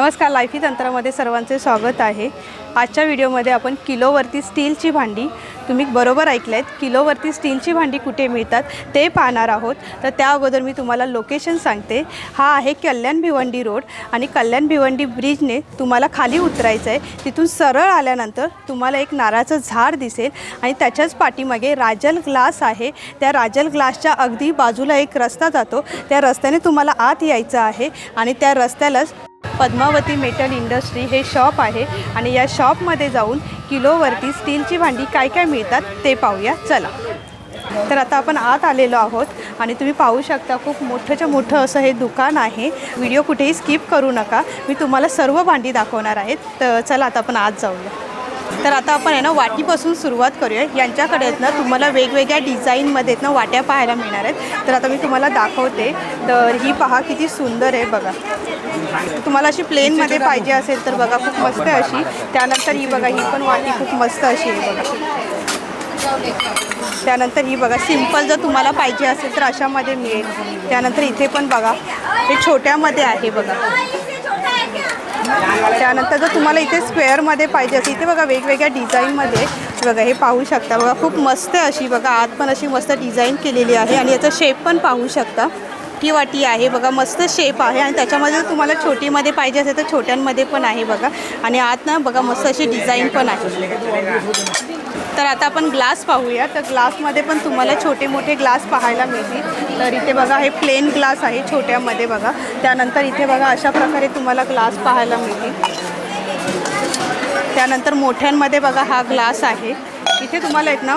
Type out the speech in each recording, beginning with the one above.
नमस्कार लाईफी तंत्रामध्ये सर्वांचे स्वागत आहे. आजच्या व्हिडिओमध्ये आपण किलोवरती स्टीलची भांडी तुम्ही बरोबर ऐकलं आहेत किलोवरती स्टीलची भांडी कुठे मिळतात ते पाहणार आहोत. तर त्या अगोदर मी तुम्हाला लोकेशन सांगते. हा आहे कल्याण भिवंडी रोड आणि कल्याण भिवंडी ब्रिजने तुम्हाला खाली उतरायचं आहे तिथून सरळ आल्यानंतर तुम्हाला एक नारळाचं झाड दिसेल आणि त्याच्याच पाठीमागे राजल ग्लास आहे. त्या राजल ग्लासच्या अगदी बाजूला एक रस्ता जातो. त्या रस्त्याने तुम्हाला आत यायचं आहे आणि त्या रस्त्यालाच पद्मावती मेटल इंडस्ट्री हे शॉप आहे आणि या शॉपमध्ये जाऊन किलोवरती स्टीलची भांडी काय काय मिळतात ते पाहूया. चला. तर आता आपण आत आलेलो आहोत आणि तुम्ही पाहू शकता खूप मोठंच्या मोठं असं हे दुकान आहे. व्हिडिओ कुठेही स्किप करू नका. मी तुम्हाला सर्व भांडी दाखवणार आहेत. तर चला आता आपण आत जाऊया. तर आता आपण आहे ना वाटीपासून सुरुवात करूया. यांच्याकडे आहेत ना तुम्हाला वेगवेगळ्या डिझाईनमध्ये आहेत ना वाट्या पाहायला मिळणार आहेत. तर आता मी तुम्हाला दाखवते. तर ही पहा किती सुंदर आहे बघा. तुम्हाला अशी प्लेनमध्ये पाहिजे असेल तर बघा खूप मस्त आहे अशी. त्यानंतर ही बघा ही पण वाटी खूप मस्त अशी आहे बघा. त्यानंतर ही बघा सिंपल जर तुम्हाला पाहिजे असेल तर अशामध्ये मिळेल. त्यानंतर इथे पण बघा हे छोट्यामध्ये आहे बघा. त्यानंतर जर तुम्हाला इथे स्क्वेअरमध्ये पाहिजे असेल इथे बघा वेगवेगळ्या डिझाईनमध्ये बघा हे पाहू शकता. बघा खूप मस्त आहे अशी बघा आत पण अशी मस्त डिझाईन केलेली आहे आणि याचा शेप पण पाहू शकता. ती वाटी आहे बघा मस्त शेप आहे आणि त्याच्यामध्ये जर तुम्हाला छोटीमध्ये पाहिजे असेल तर छोट्यांमध्ये पण आहे बघा. आणि आत ना बघा मस्त अशी डिझाईन पण आहे. तर आता आपण ग्लास पाहूया. तर ग्लासमध्ये पण तुम्हाला छोटे मोठे ग्लास पाहायला मिळतील. तर इथे बघा हे प्लेन ग्लास आहे छोट्यामध्ये बघा. त्यानंतर इथे बघा अशा प्रकारे तुम्हाला ग्लास पाहायला मिळतील. त्यानंतर मोठ्यांमध्ये बघा हा ग्लास आहे. इथे तुम्हाला आहेत ना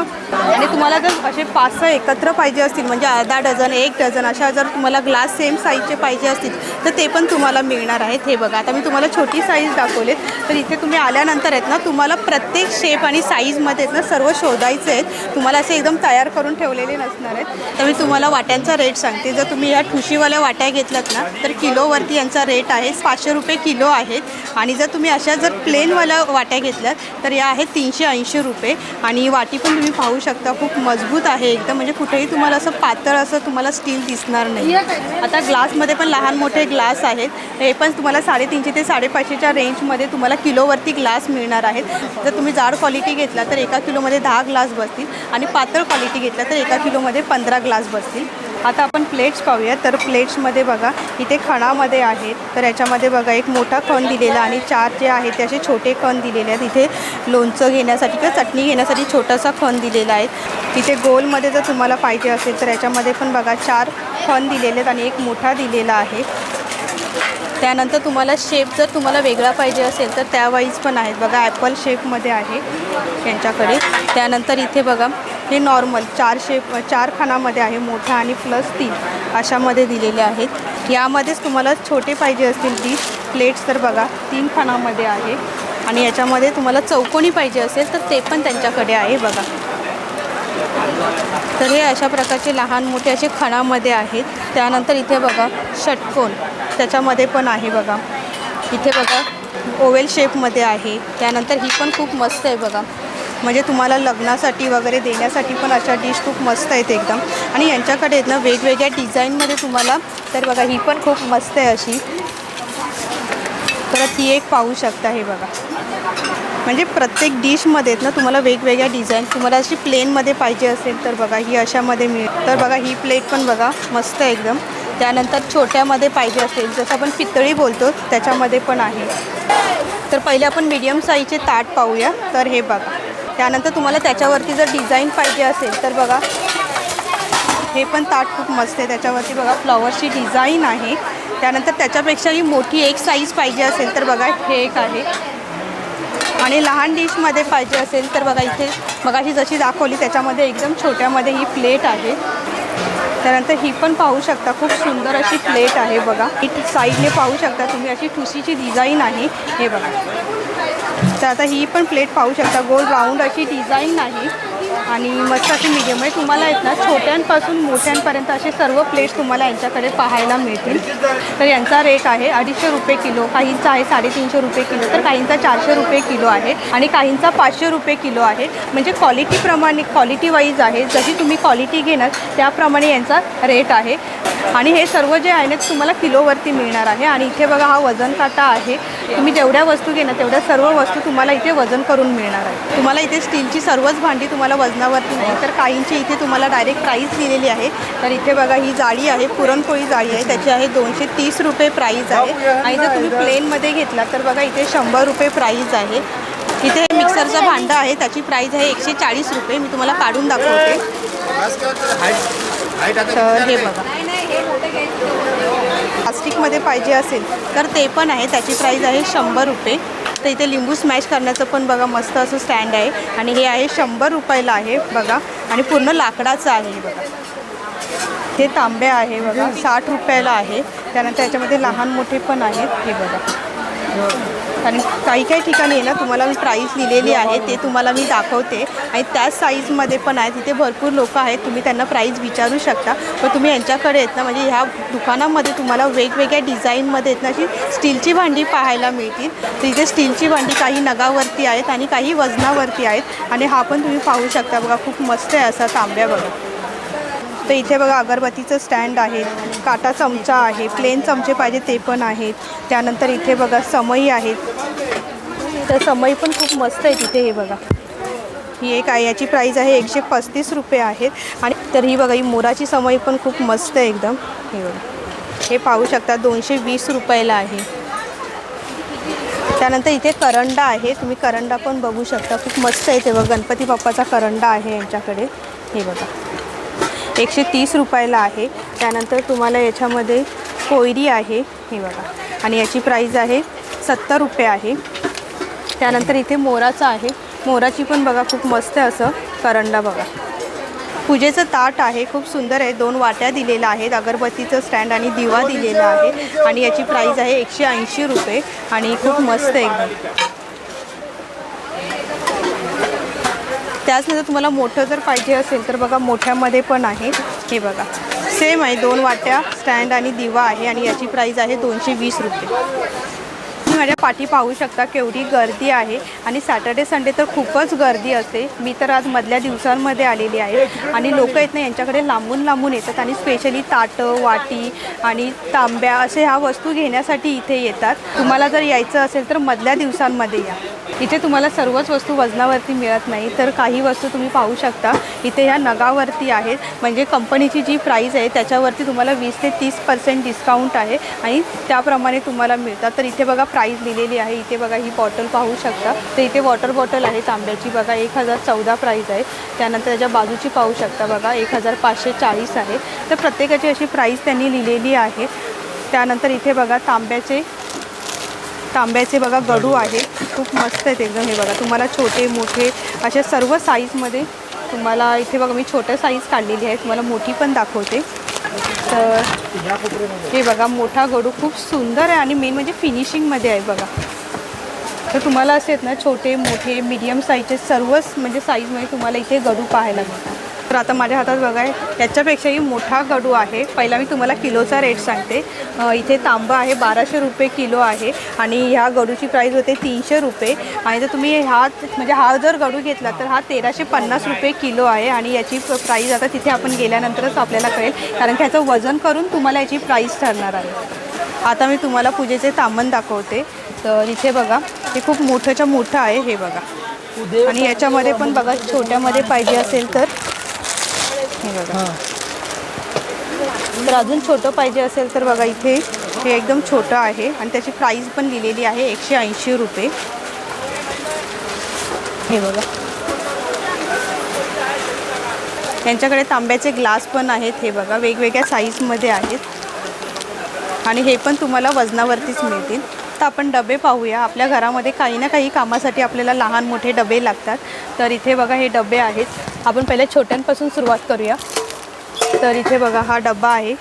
आणि तुम्हाला जर असे पाच सहा एकत्र पाहिजे असतील म्हणजे अर्धा डझन एक डझन अशा जर तुम्हाला ग्लास सेम साईजचे पाहिजे असतील तर ते पण तुम्हाला मिळणार आहेत. हे बघा आता मी तुम्हाला छोटी साईज दाखवलेत. तर इथे तुम्ही आल्यानंतर आहेत ना तुम्हाला प्रत्येक शेप आणि साईजमध्ये आहेत ना सर्व शोधायचे आहेत. तुम्हाला असे एकदम तयार करून ठेवलेले नसणार आहेत. तर मी तुम्हाला वाट्यांचा रेट सांगते. जर तुम्ही या ठुशीवाल्या वाट्या घेतल्यात ना तर किलोवरती यांचा रेट आहे पाचशे रुपये किलो आहेत आणि जर तुम्ही अशा जर प्लेनवाल्या वाट्या घेतल्यात तर या आहेत तीनशे ऐंशी रुपये. आणि आणि वाटी पण तुम्ही पाहू शकता खूप मजबूत आहे एकदम. म्हणजे कुठेही तुम्हाला असं पातळ असं तुम्हाला स्टील दिसणार नाही. आता ग्लासमध्ये पण लहान मोठे ग्लास आहेत. हे पण तुम्हाला साडेतीनशे ते साडेपाचशेच्या रेंजमध्ये तुम्हाला किलोवरती ग्लास मिळणार आहेत. जर तुम्ही जाड क्वालिटी घेतला तर एका किलोमध्ये दहा ग्लास बसतील आणि पातळ क्वालिटी घेतला तर एका किलोमध्ये पंधरा ग्लास बसतील. आता आपण प्लेट्स पाहूया तर प्लेट्समध्ये बघा इथे खणामध्ये आहेत. तर याच्यामध्ये बघा एक मोठा खण दिलेला आणि चार जे आहेत ते असे छोटे कण दिलेले आहेत. इथे लोणचं घेण्यासाठी किंवा चटणी घेण्यासाठी छोटासा खण दिलेला आहे. तिथे गोलमध्ये जर तुम्हाला पाहिजे असेल तर याच्यामध्ये पण बघा चार कण दिलेले आहेत आणि एक मोठा दिलेला आहे. त्यानंतर तुम्हाला शेप जर तुम्हाला वेगळा पाहिजे असेल तर त्या वाईज पण आहेत. बघा ॲपल शेपमध्ये आहे यांच्याकडे. त्यानंतर इथे बघा हे नॉर्मल चार शेप चार खानामध्ये आहे मोठा आणि प्लस तीन अशामध्ये दिलेले आहेत. यामध्येच तुम्हाला छोटे पाहिजे असतील ती प्लेट्स तर बघा तीन खानामध्ये आहे. आणि याच्यामध्ये तुम्हाला चौकोनी पाहिजे असेल तर ते पण त्यांच्याकडे आहे बघा. तर हे अशा प्रकारचे लहान मोठे असे खणामध्ये आहेत. त्यानंतर इथे बघा षटकोन त्याच्यामध्ये पण आहे बघा. इथे बघा ओवेल शेपमध्ये आहे. त्यानंतर ही पण खूप मस्त आहे बघा. म्हणजे तुम्हाला लग्नासाठी वगैरे देण्यासाठी पण अशा डिश खूप मस्त आहेत एकदम. आणि यांच्याकडे आहेत ना वेगवेगळ्या डिझाईनमध्ये तुम्हाला तर बघा ही पण खूप मस्त आहे अशी. परत ही एक पाहू शकता हे बघा. म्हणजे प्रत्येक डिशमध्ये आहेत ना तुम्हाला वेगवेगळ्या डिझाईन तुम्हाला अशी प्लेनमध्ये पाहिजे असेल तर बघा ही अशामध्ये मिळेल तर बघा ही प्लेट पण बघा मस्त आहे एकदम. त्यानंतर छोट्यामध्ये पाहिजे असेल जसं आपण पितळी बोलतो त्याच्यामध्ये पण आहे. तर पहिले आपण मीडियम साईजचे ताट पाहूया तर हे बघा. त्यानंतर तुम्हाला त्याच्यावरती जर डिझाईन पाहिजे असेल तर बघा हे पण ताट खूप मस्त आहे. त्याच्यावरती बघा फ्लॉवरची डिझाईन आहे. त्यानंतर त्याच्यापेक्षाही मोठी एक साईज पाहिजे असेल तर बघा हे एक आहे. आणि लहान डिशमध्ये पाहिजे असेल तर बघा इथे बघा ही जशी दाखवली त्याच्यामध्ये एकदम छोट्यामध्ये ही प्लेट आहे. त्यानंतर ही पण पाहू शकता खूप सुंदर अशी प्लेट आहे बघा. ही साईडने पाहू शकता तुम्ही अशी ठुशीची डिझाईन आहे. हे बघा. तर आता ही पण प्लेट पाहू शकता. गोल राऊंड अशी डिझाईन आहे आणि मस्त अशी मीडियम आहे. तुम्हाला आहेत ना छोट्यांपासून मोठ्यांपर्यंत असे सर्व प्लेट तुम्हाला यांच्याकडे पाहायला मिळतील. तर यांचा रेट आहे अडीचशे रुपये किलो. काहींचा आहे साडेतीनशे रुपये किलो. तर काहींचा चारशे रुपये किलो आहे. आणि काहींचा पाचशे रुपये किलो आहे. म्हणजे क्वालिटीप्रमाणे क्वालिटी वाईज आहे. जशी तुम्ही क्वालिटी घेणार त्याप्रमाणे यांचा रेट आहे. आणि हे सर्व जे आहे ना ते तुम्हाला किलोवरती मिळणार आहे. आणि इथे बघा हा वजन काटा आहे. तुम्ही जेवढ्या वस्तू घेणार तेवढ्या सर्व वस्तू तुम्हाला इथे वजन करून मिळणार आहे तुम्हाला इथे स्टीलची सर्वच भांडी तुम्हाला वजनावरती नाही. तर काहींची इथे तुम्हाला डायरेक्ट प्राईस दिलेली आहे. तर इथे बघा ही जाळी आहे पुरणपोळी जाळी आहे. त्याची आहे दोनशे तीस रुपये प्राईस आहे. आणि जर तुम्ही प्लेनमध्ये घेतला तर बघा इथे शंभर रुपये प्राईस आहे. इथे हे मिक्सरचं भांडं आहे. त्याची प्राईस आहे एकशे चाळीस रुपये. मी तुम्हाला काढून दाखवते. तर हे बघा. प्लास्टिकमध्ये पाहिजे असेल तर ते पण आहे. त्याची प्राईज आहे शंभर रुपये. तर इथे लिंबू स्मॅश करण्याचं पण बघा मस्त असं स्टँड आहे. आणि हे आहे शंभर रुपयाला आहे बघा. आणि पूर्ण लाकडाचं आहे बघा. हे तांबे आहे बघा साठ रुपयाला आहे. त्यानंतर त्याच्यामध्ये लहान मोठे पण आहेत हे बघा. आणि काही काही ठिकाणी आहे ना तुम्हाला मी प्राईस लिहिलेली आहे ते तुम्हाला मी दाखवते. आणि त्याच साईजमध्ये पण आहे तिथे भरपूर लोक आहेत तुम्ही त्यांना प्राईस विचारू शकता. पण तुम्ही यांच्याकडे आहेत ना म्हणजे ह्या दुकानामध्ये तुम्हाला वेगवेगळ्या डिझाईनमध्ये आहेत ना अशी स्टीलची भांडी पाहायला मिळतील. तिथे स्टीलची भांडी काही नगावरती आहेत आणि काही वजनावरती आहेत. आणि हा पण तुम्ही पाहू शकता बघा खूप मस्त आहे असा तांब्या बघा. तर इथे बघा अगरबत्तीचं स्टँड आहे. काटा चमचा आहे. प्लेन चमचे पाहिजे ते पण आहेत त्यानंतर इथे बघा समई आहेत तर समई पण खूप मस्त आहे तिथे हे बघा. ही एक आहे याची प्राईस आहे एकशे पस्तीस रुपये आहेत आणि तर ही बघा ही मोराची समई पण खूप मस्त आहे एकदम. हे बघा. हे पाहू शकता दोनशे वीस रुपयाला आहे. त्यानंतर इथे करंडा आहे. तुम्ही करंडा पण बघू शकता. खूप मस्त आहे ते बघा गणपती बाप्पाचा करंडा आहे यांच्याकडे. हे बघा. एकशे तीस रुपयाला आहे. त्यानंतर तुम्हाला याच्यामध्ये कोयरी आहे. हे बघा. आणि याची प्राईज आहे सत्तर रुपये आहे. त्यानंतर इथे मोराचं आहे. मोराची पण बघा खूप मस्त आहे असं करंडा बघा. पूजेचं ताट आहे. खूप सुंदर आहे. दोन वाट्या दिलेल्या आहेत. अगरबत्तीचं स्टँड आणि दिवा दिलेला आहे. आणि याची प्राईज आहे एकशे ऐंशी रुपये. आणि खूप मस्त आहे एकदम. त्याचनंतर तुम्हाला मोठं जर पाहिजे असेल तर बघा मोठ्यामध्ये पण आहे. हे बघा. सेम आहे दोन वाट्या स्टँड आणि दिवा आहे आणि याची प्राईज आहे दोनशे वीस रुपये. तुम्ही माझ्या पाठी पाहू शकता केवढी गर्दी आहे. आणि सॅटर्डे संडे तर खूपच गर्दी असते. मी तर आज मधल्या दिवसांमध्ये आलेली आहे. आणि लोक येत नाही यांच्याकडे लांबून लांबून येतात आणि स्पेशली ताटं वाटी आणि तांब्या असे ह्या वस्तू घेण्यासाठी इथे येतात. तुम्हाला जर यायचं असेल तर मधल्या दिवसांमध्ये या. इथे तुम्हाला सर्वच वस्तू वजनावरती मिळत नाही. तर काही वस्तू तुम्ही पाहू शकता. इथे ह्या नगावरती आहेत. म्हणजे कंपनीची जी प्राईस आहे त्याच्यावरती तुम्हाला वीस ते तीस पर्सेंट डिस्काउंट आहे. आणि त्याप्रमाणे तुम्हाला मिळतात. तर इथे बघा प्राईस लिहिलेली आहे. इथे बघा ही बॉटल पाहू शकता. तर इथे वॉटर बॉटल आहे तांब्याची. बघा एक हजार चौदा प्राईस आहे. त्यानंतर त्याच्या बाजूची पाहू शकता बघा एक हजार पाचशे चाळीस आहे. तर प्रत्येकाची अशी प्राईस त्यांनी लिहिलेली आहे. त्यानंतर इथे बघा तांब्याचे तांब्याचे बघा गडू आहे. खूप मस्त आहेत एकदम हे बघा. तुम्हाला छोटे मोठे अशा सर्व साईजमध्ये तुम्हाला इथे बघा मी छोट्या साईज काढलेली आहे तुम्हाला मोठी पण दाखवते. तर हे बघा मोठा गडू खूप सुंदर आहे आणि मेन म्हणजे फिनिशिंगमध्ये आहे बघा. तर तुम्हाला असे आहेत ना छोटे मोठे मिडियम साईजचे सर्वच म्हणजे साईजमध्ये तुम्हाला इथे गडू पाहायला मिळतात. तर आता माझ्या हातात बघा याच्यापेक्षाही मोठा गडू आहे. पहिला मी तुम्हाला किलोचा रेट सांगते. इथे तांबा आहे बाराशे रुपये किलो आहे आणि ह्या गडूची प्राईस होते तीनशे रुपये. आणि जर तुम्ही हा म्हणजे हा जर गडू घेतला तर हा तेराशे पन्नास रुपये किलो आहे आणि याची प्राईस आता तिथे आपण गेल्यानंतरच आपल्याला कळेल. कारण की ह्याचं वजन करून तुम्हाला याची प्राईस ठरणार आहे. आता मी तुम्हाला पूजेचे तांबण दाखवते. तर इथे बघा हे खूप मोठंच्या मोठं आहे हे बघा. आणि याच्यामध्ये पण बघा छोट्यामध्ये पाहिजे असेल तर हे बघा. तर अजून छोटं पाहिजे असेल तर बघा इथे हे एकदम छोटं आहे आणि त्याची प्राईस पण लिहिलेली आहे एकशे ऐंशी रुपये. हे बघा. यांच्याकडे तांब्याचे ग्लास पण आहेत हे बघा. वेगवेगळ्या साईजमध्ये आहेत. आणि हे पण तुम्हाला वजनावरतीच मिळतील. तर आपण डबे पाहूया. आपल्या घरामध्ये काही ना काही कामासाठी आपल्याला लहान मोठे डबे लागतात. तर इथे बघा हे डबे आहेत. आपण पहिल्या छोट्यांपासून सुरुवात करूया. तर इथे बघा हा डबा आहे.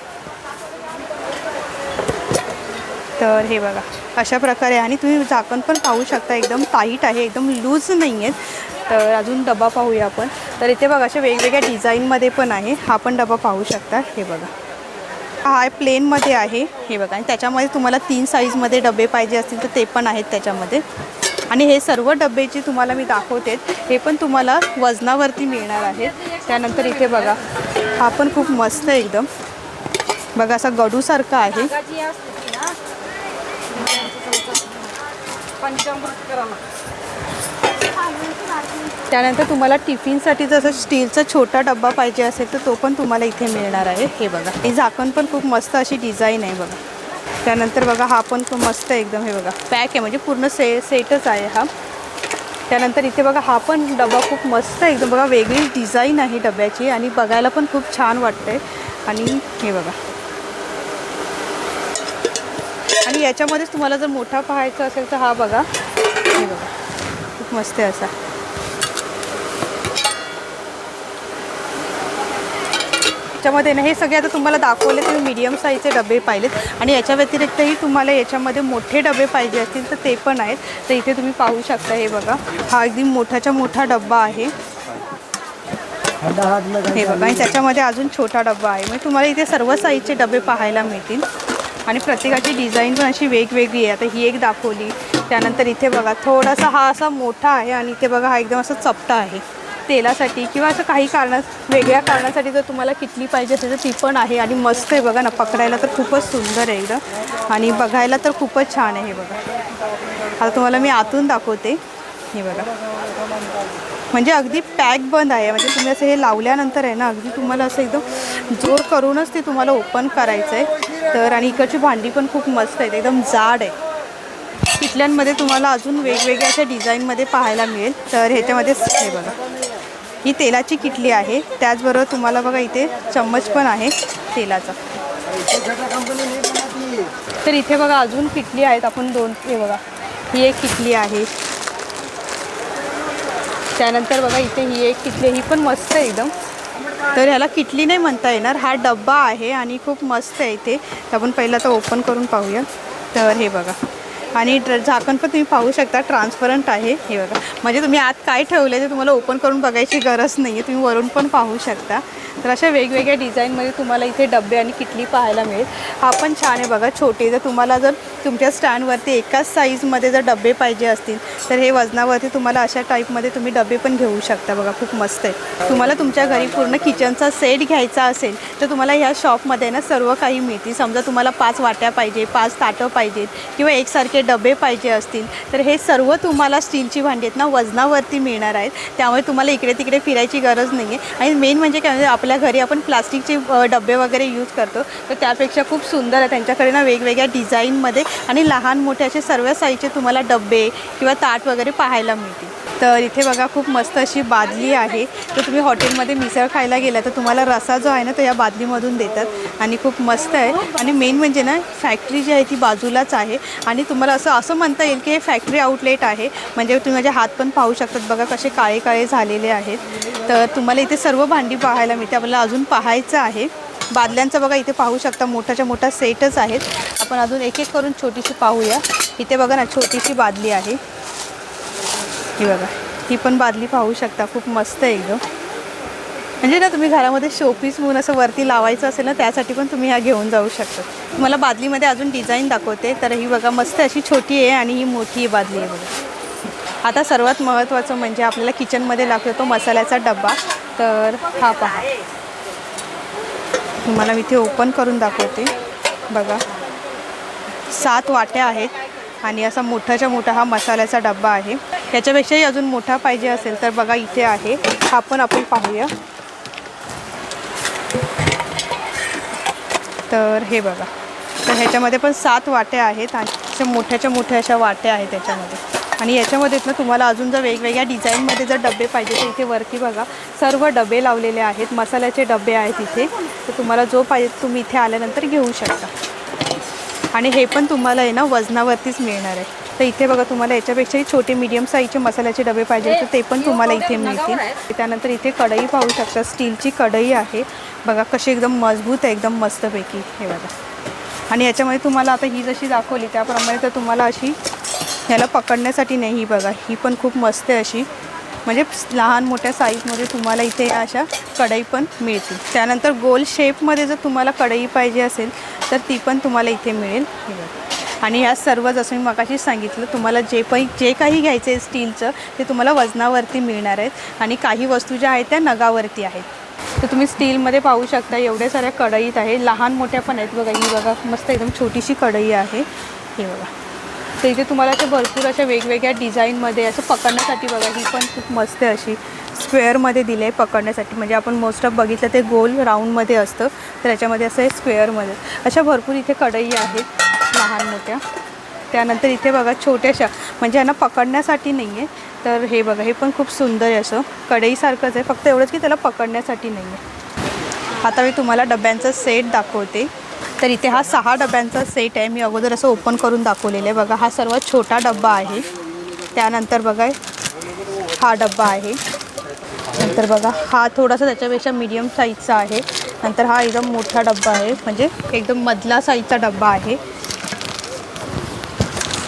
तर हे बघा अशा प्रकारे. आणि तुम्ही झाकण पण पाहू शकता. एकदम टाईट आहे एकदम लूज नाही आहेत तर अजून डबा पाहूया आपण. तर इथे बघा अशा वेगवेगळ्या डिझाईनमध्ये पण आहे. हा पण डबा पाहू शकता. हे बघा. हा प्लेनमध्ये आहे. हे बघा आणि त्याच्यामध्ये तुम्हाला तीन साईजमध्ये डबे पाहिजे असतील तर ते पण आहेत त्याच्यामध्ये. आणि हे सर्व डबे जे तुम्हाला मी दाखवते हे पण तुम्हाला वजनावरती मिळणार आहेत. त्यानंतर इथे बघा हा पण खूप मस्त आहे एकदम. बघा असा गडूसारखा आहे. पंचामृत करा त्यानंतर तुम्हाला टिफिनसाठी जसं स्टीलचा छोटा डब्बा पाहिजे असेल तर तो पण तुम्हाला इथे मिळणार आहे. हे बघा. ही झाकण पण खूप मस्त अशी डिझाईन आहे बघा. त्यानंतर बघा हा पण खूप मस्त आहे एकदम हे बघा. पॅक आहे म्हणजे पूर्ण से सेटच आहे हा. त्यानंतर इथे बघा हा पण डबा खूप मस्त आहे. एकदम बघा वेगळी डिझाईन आहे डब्याची आणि बघायला पण खूप छान वाटते आणि हे बघा. आणि याच्यामध्येच तुम्हाला जर मोठा पाहायचा असेल तर हा बघा. हे बघा. मस्त आहे असा. याच्यामध्ये ना हे सगळे आता तुम्हाला दाखवले तुम्ही मीडियम साईजचे डबे पाहिलेत. आणि याच्या व्यतिरिक्तही तुम्हाला याच्यामध्ये मोठे डबे पाहिजे असतील तर ते पण आहेत. तर इथे तुम्ही पाहू शकता हे बघा. हा अगदी मोठाच्या मोठा डब्बा आहे. हे बघा आणि त्याच्यामध्ये अजून छोटा डब्बा आहे. म्हणजे तुम्हाला इथे सर्व साईजचे डबे पाहायला मिळतील. आणि प्रत्येकाची डिझाईन पण अशी वेगवेगळी आहे. आता ही एक दाखवली. त्यानंतर इथे बघा थोडासा हा असा मोठा आहे आणि इथे बघा हा एकदम असा चपटा आहे. तेलासाठी किंवा असं काही कारणा वेगळ्या कारणासाठी जर तुम्हाला किटली पाहिजे असेल तर ती पण आहे. आणि मस्त आहे बघा ना पकडायला तर खूपच सुंदर आहे एकदम. आणि बघायला तर खूपच छान आहे हे बघा. आता तुम्हाला मी आतून दाखवते. हे बघा. म्हणजे अगदी पॅक बंद आहे. म्हणजे तुम्ही असं हे लावल्यानंतर आहे ना अगदी तुम्हाला असं एकदम जोर करूनच ते तुम्हाला ओपन करायचं आहे तर आणि इकडची भांडी पण खूप मस्त आहेत. एकदम जाड आहे. किटल्यांमध्ये तुम्हाला अजून वेगवेगळ्या अशा डिझाईनमध्ये पाहायला मिळेल. तर ह्याच्यामध्ये हे बघा. ही तेलाची किटली आहे. त्याचबरोबर तुम्हाला बघा इथे चम्मच पण आहे तेलाचा. तर इथे बघा अजून किटली आहेत. आपण दोन हे बघा. ही एक किटली आहे. त्यानंतर बघा इथे ही एक किटली ही पण मस्त आहे एकदम. तर ह्याला किटली नाही म्हणता येणार. हा डब्बा आहे आणि खूप मस्त आहे इथे. आपण पहिला आता ओपन करून पाहूया. तर हे बघा. आणि ट्र झाकण पण तुम्ही पाहू शकता ट्रान्सपरंट आहे. हे बघा. म्हणजे तुम्ही आत काय ठेवलं ते तुम्हाला ओपन करून बघायची गरज नाही आहे तुम्ही वरून पण पाहू शकता. तर अशा वेगवेगळ्या डिझाईनमध्ये तुम्हाला इथे डबे आणि किटली पाहायला मिळेल. हा पण छान आहे बघा छोटे. जर तुम्हाला जर तुमच्या स्टँडवरती एकाच साईजमध्ये जर डबे पाहिजे असतील तर हे वजनावरती तुम्हाला अशा टाईपमध्ये तुम्ही डबे पण घेऊ शकता. बघा खूप मस्त आहे. तुम्हाला तुमच्या घरी पूर्ण किचनचा सेट घ्यायचा असेल तर तुम्हाला ह्या शॉपमध्ये ना सर्व काही मिळतील. समजा तुम्हाला पाच वाट्या पाहिजे पाच ताटं पाहिजेत किंवा एकसारखे डबे पाहिजे असतील तर हे सर्व तुम्हाला स्टीलची भांडी आहेत ना वजनावरती मिळणार आहेत. त्यामुळे तुम्हाला इकडे तिकडे फिरायची गरज नाही आहे आणि मेन म्हणजे काय म्हणजे आपल्या घरी आपण प्लास्टिकचे डबे वगैरे यूज करतो. तर त्यापेक्षा खूप सुंदर आहे. त्यांच्याकडे ना वेगवेगळ्या डिझाईनमध्ये आणि लहान मोठे असे सर्व साईजचे तुम्हाला डबे किंवा ताट वगैरे पाहायला मिळतील. तर इथे बघा खूप मस्त अशी बादली आहे. तर तुम्ही हॉटेलमध्ये मिसळ खायला गेला तर तुम्हाला रसा जो आहे ना तो या बादलीमधून देतात. आणि खूप मस्त आहे. आणि मेन म्हणजे ना फॅक्टरी जी आहे ती बाजूलाच आहे. आणि तुम्हाला असं असं म्हणता येईल की हे फॅक्टरी आउटलेट आहे. म्हणजे तुम्ही माझे हात पण पाहू शकतात. बघा कसे काळे काळे झालेले आहेत. तर तुम्हाला इथे सर्व भांडी पाहायला मिळते. आपल्याला अजून पाहायचं आहे. बादल्यांचं बघा इथे पाहू शकता. मोठाच्या मोठा सेटच आहेत. आपण अजून एक एक करून छोटीशी पाहूया. इथे बघा ना छोटीशी बादली आहे. ही बघा. ही पण बादली पाहू शकता. खूप मस्त आहे एकदम. म्हणजे ना तुम्ही घरामध्ये शोपीस म्हणून असं वरती लावायचं असेल ना त्यासाठी पण तुम्ही ह्या घेऊन जाऊ शकता. तुम्हाला बादलीमध्ये अजून डिझाईन दाखवते. तर ही बघा मस्त अशी छोटी आहे आणि ही मोठी आहे बादली आहे बघा. आता सर्वात महत्त्वाचं म्हणजे आपल्याला किचनमध्ये लागतो तो मसाल्याचा डब्बा. तर हा पहा. तुम्हाला मी इथे ओपन करून दाखवते. बघा. सात वाट्या आहेत. आणि असा मोठाच्या मोठा हा मसाल्याचा डब्बा आहे. याच्यापेक्षाही अजून मोठा पाहिजे असेल तर बघा इथे आहे. हा पण आपण पाहूया. तर हे बघा. तर ह्याच्यामध्ये पण सात वाट्या आहेत आणि अशा मोठ्याच्या मोठ्या अशा वाट्या आहेत त्याच्यामध्ये. आणि याच्यामध्ये ना तुम्हाला अजून जर वेगवेगळ्या डिझाईनमध्ये जर डबे पाहिजे तर इथे वरती बघा सर्व डबे लावलेले आहेत. मसाल्याचे डबे आहेत इथे. तर तुम्हाला जो पाहिजे तुम्ही इथे आल्यानंतर घेऊ शकता. आणि हे पण तुम्हाला आहे ना वजनावरतीच मिळणार आहे. तर इथे बघा तुम्हाला याच्यापेक्षाही छोटे मीडियम साईजचे मसाल्याचे डबे पाहिजे तर ते पण तुम्हाला इथे मिळतील. त्यानंतर इथे कढई पाहू शकता स्टीलची कढई आहे. बघा कशी एकदम मजबूत आहे एकदम मस्तपैकी. हे बघा. आणि याच्यामध्ये तुम्हाला आता ही जशी दाखवली त्याप्रमाणे तर तुम्हाला अशी ह्याला पकडण्यासाठी नाही ही बघा. ही पण खूप मस्त आहे अशी. म्हणजे लहान मोठ्या साईजमध्ये तुम्हाला इथे या अशा कढई पण मिळतील. त्यानंतर गोल शेपमध्ये जर तुम्हाला कढई पाहिजे असेल तर ती पण तुम्हाला इथे मिळेल. आणि ह्या सर्व जसं मी मगाशी सांगितलं तुम्हाला जे पण जे काही घ्यायचं आहे स्टीलचं ते तुम्हाला वजनावरती मिळणार आहेत. आणि काही वस्तू ज्या आहेत त्या नगावरती आहेत. तर तुम्ही स्टीलमध्ये पाहू शकता एवढ्या साऱ्या कढईत आहे. लहान मोठ्या पण आहेत बघा ही बघा मस्त एकदम छोटीशी कढई आहे. हे बघा. तर इथे तुम्हाला ते भरपूर अशा वेगवेगळ्या डिझाईनमध्ये असं पकडण्यासाठी बघा ही पण खूप मस्त आहे अशी. स्क्वेअरमध्ये दिले आहे पकडण्यासाठी. म्हणजे आपण मोस्ट ऑफ बघितलं ते गोल राऊंडमध्ये असतं. तर याच्यामध्ये असं आहे स्क्वेअरमध्ये. अशा भरपूर इथे कढई आहेत लहान मोठ्या. त्यानंतर इथे बघा छोट्याशा. म्हणजे यांना पकडण्यासाठी नाही आहे तर हे बघा हे पण खूप सुंदर आहे असं. कढईसारखंच आहे. फक्त एवढंच की त्याला पकडण्यासाठी नाही आहे आता मी तुम्हाला डब्यांचा सेट दाखवते. तर इथे हा सहा डब्यांचा सेट आहे. मी अगोदर असं ओपन करून दाखवलेलं आहे. बघा हा सर्वात छोटा डब्बा आहे. त्यानंतर बघा हा डब्बा आहे. नंतर बघा हा थोडासा त्याच्यापेक्षा मीडियम साईजचा आहे. नंतर हा एकदम मोठा डब्बा आहे. म्हणजे एकदम मधला साईजचा डब्बा आहे.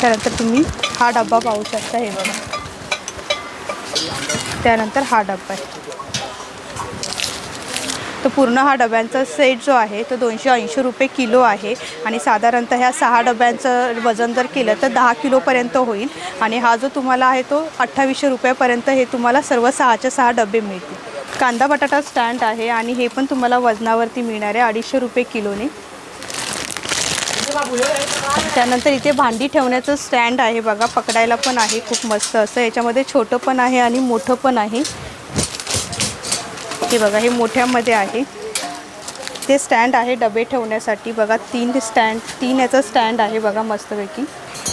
त्यानंतर तुम्ही हा डब्बा पाहू शकता हे बघा. त्यानंतर हा डब्बा आहे. तर पूर्ण हा डब्यांचा सेट जो आहे तो दोनशे ऐंशी रुपये किलो आहे. आणि साधारणतः ह्या सहा डब्यांचं वजन जर केलं तर दहा किलोपर्यंत होईल. आणि हा जो तुम्हाला आहे तो अठ्ठावीसशे रुपयापर्यंत हे तुम्हाला सर्व सहाचे सहा डबे मिळतील. कांदा बटाटा स्टँड आहे आणि हे पण तुम्हाला वजनावरती मिळणार आहे अडीचशे रुपये किलोने. त्यानंतर इथे भांडी ठेवण्याचं स्टँड आहे बघा पकडायला पण आहे खूप मस्त असं. याच्यामध्ये छोटं पण आहे आणि मोठं पण आहे. हे बघा हे मोठ्यामध्ये आहे. ते स्टँड आहे डबे ठेवण्यासाठी. बघा तीन स्टँड तीन याचं स्टँड आहे बघा मस्तपैकी.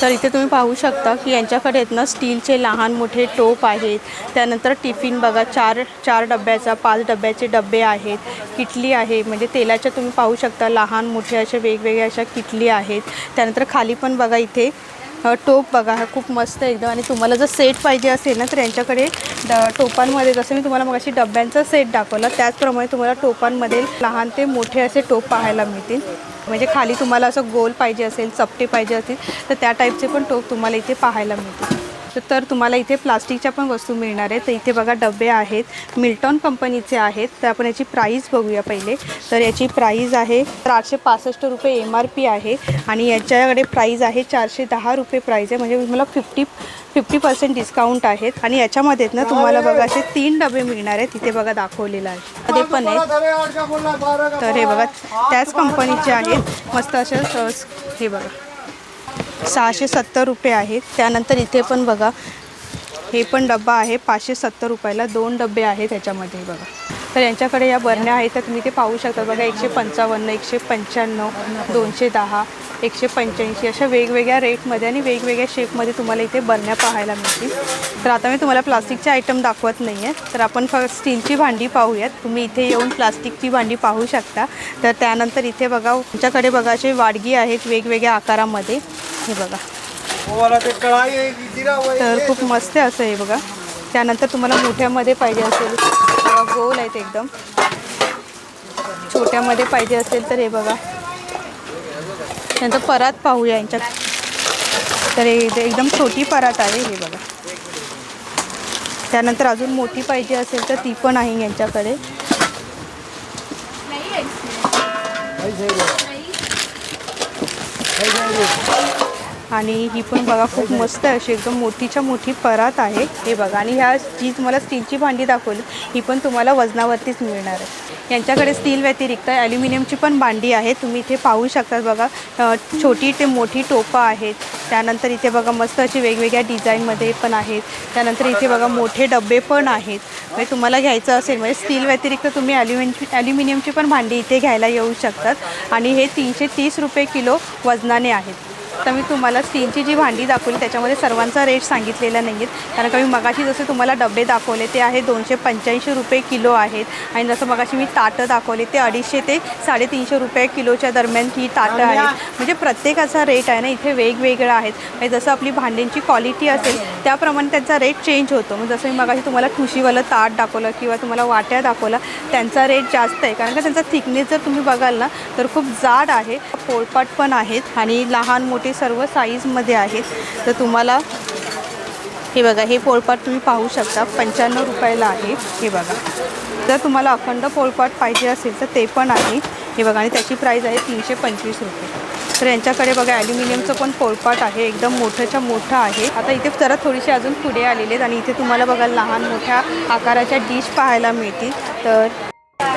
तर इथे तुम्ही पाहू शकता की यांच्याकडे आहेत ना स्टीलचे लहान मोठे टोप आहेत. त्यानंतर टिफिन बघा चार चार डब्याचा पाच डब्याचे डबे आहेत. किटली आहे म्हणजे तेलाच्या तुम्ही पाहू शकता लहान मोठे अशा वेगवेगळ्या अशा किटली आहेत. त्यानंतर खाली पण बघा इथे टोप बघा हा खूप मस्त आहे एकदम. आणि तुम्हाला जर सेट पाहिजे असेल ना तर यांच्याकडे ड टोपांमध्ये जसं मी तुम्हाला मगाशी डब्यांचा सेट दाखवला त्याचप्रमाणे तुम्हाला टोपांमध्ये लहान ते मोठे असे टोप पाहायला मिळतील. म्हणजे खाली तुम्हाला असं गोल पाहिजे असेल चपटे पाहिजे असतील तर त्या टाईपचे पण टोप तुम्हाला इथे पाहायला मिळतील. तर- तर तुम्हाला इथे प्लास्टिकच्या पण वस्तू मिळणार आहेत. तर इथे बघा डबे आहेत. मिल्टॉन कंपनीचे आहेत. तर आपण याची प्राईस बघूया पहिले. तर याची प्राईज आहे तर आठशे पासष्ट रुपये एम आर पी आहे. आणि याच्याकडे प्राईज आहे चारशे दहा रुपये प्राईज आहे. म्हणजे तुम्हाला फिफ्टी फिफ्टी पर्सेंट डिस्काउंट आहेत. आणि याच्यामध्ये ना तुम्हाला बघा असे तीन डबे मिळणार आहेत. तिथे बघा दाखवलेलं आहे. मध्ये पण आहेत. तर हे बघा त्याच कंपनीचे आहेत. मस्त असे हे बघा. सहाशे सत्तर रुपये आहेत. त्यानंतर इथे पण बघा हे पण डब्बा आहे. पाचशे सत्तर रुपयाला दोन डबे आहेत त्याच्यामध्ये बघा. तर यांच्याकडे या बरण्या आहेत. तर तुम्ही ते पाहू शकता बघा एकशे पंचावन्न एकशे पंच्याण्णव दोनशे दहा एकशे पंच्याऐंशी अशा वेगवेगळ्या रेटमध्ये आणि वेगवेगळ्या शेपमध्ये तुम्हाला इथे बरण्या पाहायला मिळतील. तर आता मी तुम्हाला प्लास्टिकचे आयटम दाखवत नाही आहे तर आपण फक्त स्टीलची भांडी पाहूयात. तुम्ही इथे येऊन प्लास्टिकची भांडी पाहू शकता. तर त्यानंतर इथे बघा तुमच्याकडे बघा असे वाडगी आहेत वेगवेगळ्या आकारामध्ये. हे बघा. तर खूप मस्त आहे असं आहे बघा. त्यानंतर तुम्हाला मोठ्यामध्ये पाहिजे असेल बघा गोल आहेत एकदम. छोट्यामध्ये पाहिजे असेल तर हे बघा. नंतर परात पाहूया यांच्यात. तर हे एकदम छोटी परात आहे हे बघा. त्यानंतर अजून मोठी पाहिजे असेल तर ती पण आहे यांच्याकडे. आणि ही पण बघा खूप मस्त आहे अशी एकदम मोठीच्या मोठी परात आहे. हे बघा. आणि ह्या जी तुम्हाला स्टीलची भांडी दाखवली ही पण तुम्हाला वजनावरतीच मिळणार आहे. यांच्याकडे स्टील व्यतिरिक्त ॲल्युमिनियमची पण भांडी आहे तुम्ही इथे पाहू शकता बघा. छोटी ते मोठी टोपं आहेत. त्यानंतर इथे बघा मस्त अशी वेगवेगळ्या डिझाईनमध्ये पण आहेत. त्यानंतर इथे बघा मोठे डबे पण आहेत. म्हणजे तुम्हाला घ्यायचं असेल म्हणजे स्टील व्यतिरिक्त तुम्ही ॲल्युमिनियमची ॲल्युमिनियमची पण भांडी इथे घ्यायला येऊ शकतात. आणि हे तीनशे तीस रुपये किलो वजनाने आहेत. तर मी तुम्हाला स्टीलची जी भांडी दाखवली त्याच्यामध्ये सर्वांचा रेट सांगितलेला नाही आहेत कारण का मी मगाशी जसे तुम्हाला डबे दाखवले ते आहे दोनशे पंच्याऐंशी रुपये किलो आहेत. आणि जसं मगाशी मी ताटं दाखवले ते अडीचशे ते साडेतीनशे रुपये किलोच्या दरम्यान ही ताटं आहेत. म्हणजे प्रत्येकाचा रेट आहे ना इथे वेगवेगळा आहेत. म्हणजे जसं आपली भांड्यांची क्वालिटी असेल त्याप्रमाणे त्यांचा रेट चेंज होतो. मग जसं मी मगाशी तुम्हाला ठुशीवालं ताट दाखवलं किंवा तुम्हाला वाट्या दाखवला त्यांचा रेट जास्त आहे. कारण का त्यांचा थिकनेस जर तुम्ही बघाल ना तर खूप जाड आहे. पोळपाट पण आहेत आणि लहान मोठे सर्व साईजमध्ये आहेत. तर तुम्हाला हे बघा हे पोळपाट तुम्ही पाहू शकता. पंच्याण्णव रुपयाला आहे. हे बघा. जर तुम्हाला अखंड पोळपाट पाहिजे असेल तर ते पण आहे. हे बघा आणि त्याची प्राईज आहे तीनशे पंचवीस रुपये. तर यांच्याकडे बघा ॲल्युमिनियमचं पण पोळपाट आहे. एकदम मोठंच्या मोठं आहे. आता इथे जरा थोडीशी अजून पुढे आलेले आहेत आणि इथे तुम्हाला बघा लहान मोठ्या आकाराच्या डिश पाहायला मिळतील. तर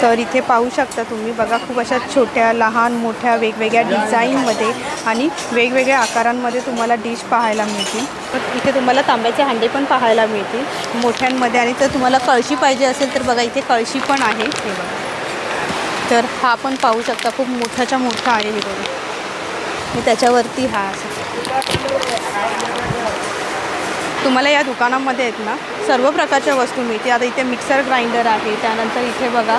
तर इथे पाहू शकता तुम्ही बघा खूप अशा छोट्या लहान मोठ्या वेगवेगळ्या डिझाईनमध्ये आणि वेगवेगळ्या आकारांमध्ये तुम्हाला डिश पाहायला मिळतील. तर इथे तुम्हाला तांब्याचे हांडे पण पाहायला मिळतील. मोठ्यांमध्ये आणि जर तुम्हाला कळशी पाहिजे असेल तर बघा इथे कळशी पण आहे. हे बघा. तर हा पण पाहू शकता खूप मोठाच्या मोठा आहे हे बघा. त्याच्यावरती हा असा तुम्हाला या दुकानामध्ये आहेत ना सर्व प्रकारच्या वस्तू मिळते आता इथे मिक्सर ग्राइंडर आहे त्यानंतर इथे बघा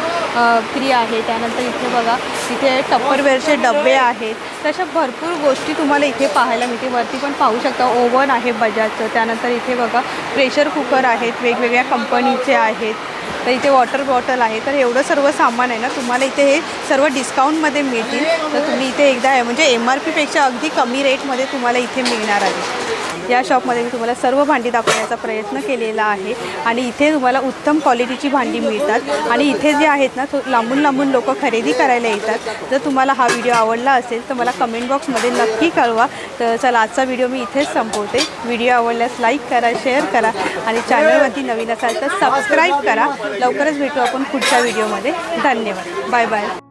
फ्री आहे त्यानंतर इथे बघा इथे टप्परवेअरचे डबे आहेत. तशा भरपूर गोष्टी तुम्हाला इथे पाहायला मिळते वरती पण पाहू शकता ओव्हन आहे बजाजचं. त्यानंतर इथे बघा प्रेशर कुकर आहेत वेगवेगळ्या कंपनीचे आहेत. तर इथे वॉटर बॉटल आहे. तर एवढं सर्व सामान आहे ना तुम्हाला इथे हे सर्व डिस्काउंटमध्ये मिळतील. तर तुम्ही इथे एकदा म्हणजे एम आर पीपेक्षा अगदी कमी रेटमध्ये तुम्हाला इथे मिळणार आहे. या शॉपमध्ये मी तुम्हाला सर्व भांडी दाखवण्याचा प्रयत्न केलेला आहे. आणि इथे तुम्हाला उत्तम क्वालिटीची भांडी मिळतात. आणि इथे जे आहेत ना तो लांबून लांबून लोक खरेदी करायला येतात. जर तुम्हाला हा व्हिडिओ आवडला असेल तर मला कमेंट बॉक्समध्ये नक्की कळवा. तर चला आजचा व्हिडिओ मी इथेच संपवते. व्हिडिओ आवडल्यास लाईक करा शेअर करा आणि चॅनलवरती नवीन असाल तर सबस्क्राईब करा. लवकरच भेटू आपण पुढच्या व्हिडिओमध्ये. धन्यवाद. Bye bye.